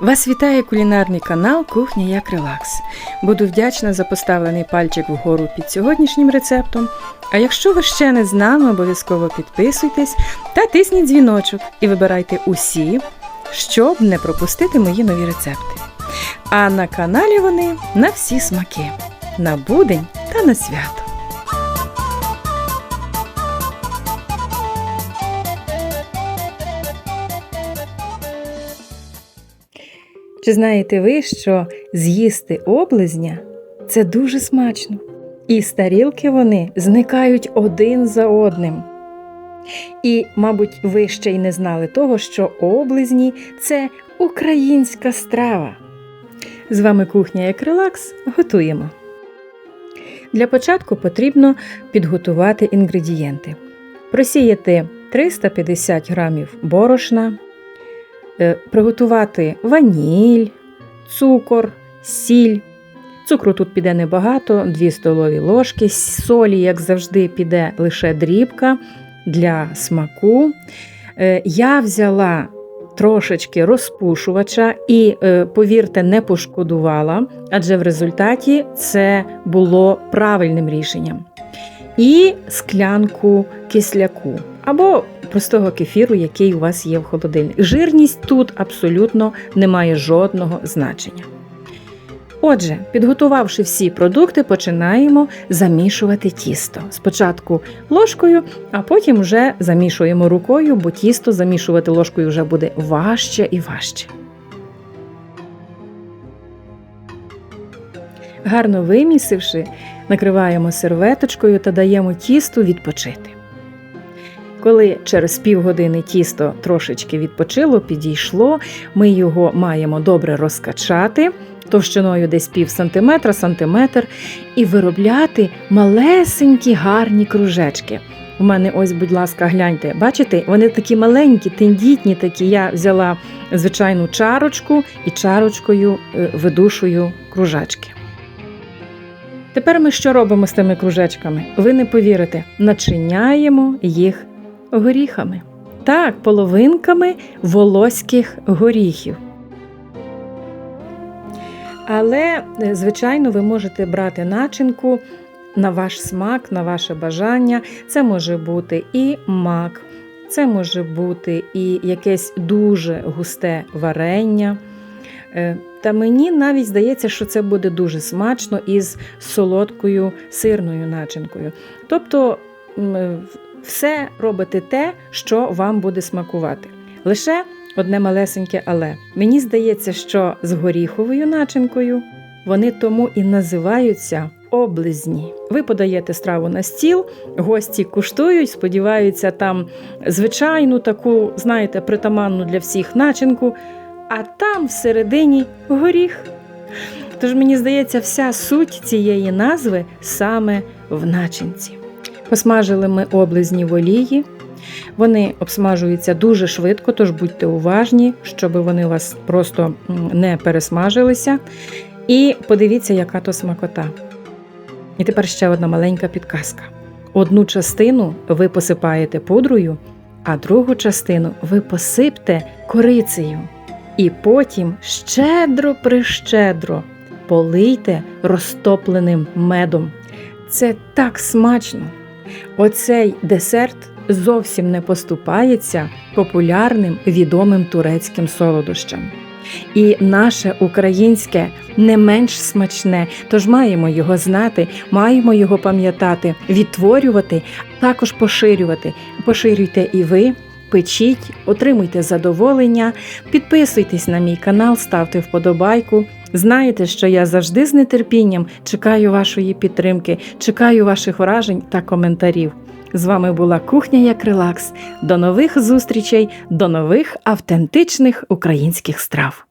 Вас вітає кулінарний канал Кухня як Релакс. Буду вдячна за поставлений пальчик вгору під сьогоднішнім рецептом. А якщо ви ще не з нами, обов'язково підписуйтесь та тисніть дзвіночок і вибирайте усі, щоб не пропустити мої нові рецепти. А на каналі вони на всі смаки, на будень та на свято. Чи знаєте ви, що з'їсти облизня це дуже смачно, і з тарілки вони зникають один за одним. І, мабуть, ви ще й не знали того, що облизні це українська страва. З вами кухня як релакс готуємо. Для початку потрібно підготувати інгредієнти. Просіяти 350 г борошна, приготувати ваніль, цукор, сіль. Цукру тут піде небагато, 2 столові ложки, солі, як завжди, піде лише дрібка для смаку. Е, я взяла трошечки розпушувача і, е, повірте, не пошкодувала, адже в результаті це було правильним рішенням. І склянку кисляку або простого кефіру, який у вас є в холодильнику. Жирність тут абсолютно не має жодного значення. Отже, підготувавши всі продукти, починаємо замішувати тісто. Спочатку ложкою, а потім вже замішуємо рукою, бо тісто замішувати ложкою вже буде важче і важче. Гарно вимісивши, накриваємо серветочкою та даємо тісту відпочити. Коли через півгодини тісто трошечки відпочило, підійшло, ми його маємо добре розкачати товщиною десь пів сантиметра, сантиметр, і виробляти малесенькі гарні кружечки. У мене ось, будь ласка, гляньте, бачите, вони такі маленькі, тендітні такі. Я взяла звичайну чарочку і чарочкою е, видушую кружечки. Тепер ми що робимо з тими кружечками? Ви не повірите, начиняємо їх горіхами. Так, половинками волоських горіхів. Але, е, звичайно, ви можете брати начинку на ваш смак, на ваше бажання. Це може бути і мак, це може бути і якесь дуже густе варення. Е, та мені навіть здається, що це буде дуже смачно із солодкою сирною начинкою. Тобто е, все робите те, що вам буде смакувати. Лише одне малесеньке але. Мені здається, що з горіховою начинкою вони тому і називаються облизні. Ви подаєте страву на стіл, гості куштують, сподіваються, там звичайну таку, знаєте, притаманну для всіх начинку, а там всередині горіх. Тож мені здається, вся суть цієї назви саме в начинці. Посмажили ми облизні в олії. Вони обсмажуються дуже швидко, тож будьте уважні, щоб вони у вас просто не пересмажилися. І подивіться, яка то смакота. І тепер ще одна маленька підказка. Одну частину ви посипаєте пудрою, а другу частину ви посипте корицею. І потім щедро прищедро полийте розтопленим медом. Це так смачно! Оцей десерт зовсім не поступається популярним відомим турецьким солодощам. І наше українське не менш смачне, тож маємо його знати, маємо його пам'ятати, відтворювати, також поширювати. Поширюйте і ви, печіть, отримуйте задоволення, підписуйтесь на мій канал, ставте вподобайку. Знаєте, що я завжди з нетерпінням чекаю вашої підтримки, чекаю ваших вражень та коментарів. З вами була кухня як релакс. До нових зустрічей, до нових автентичних українських страв.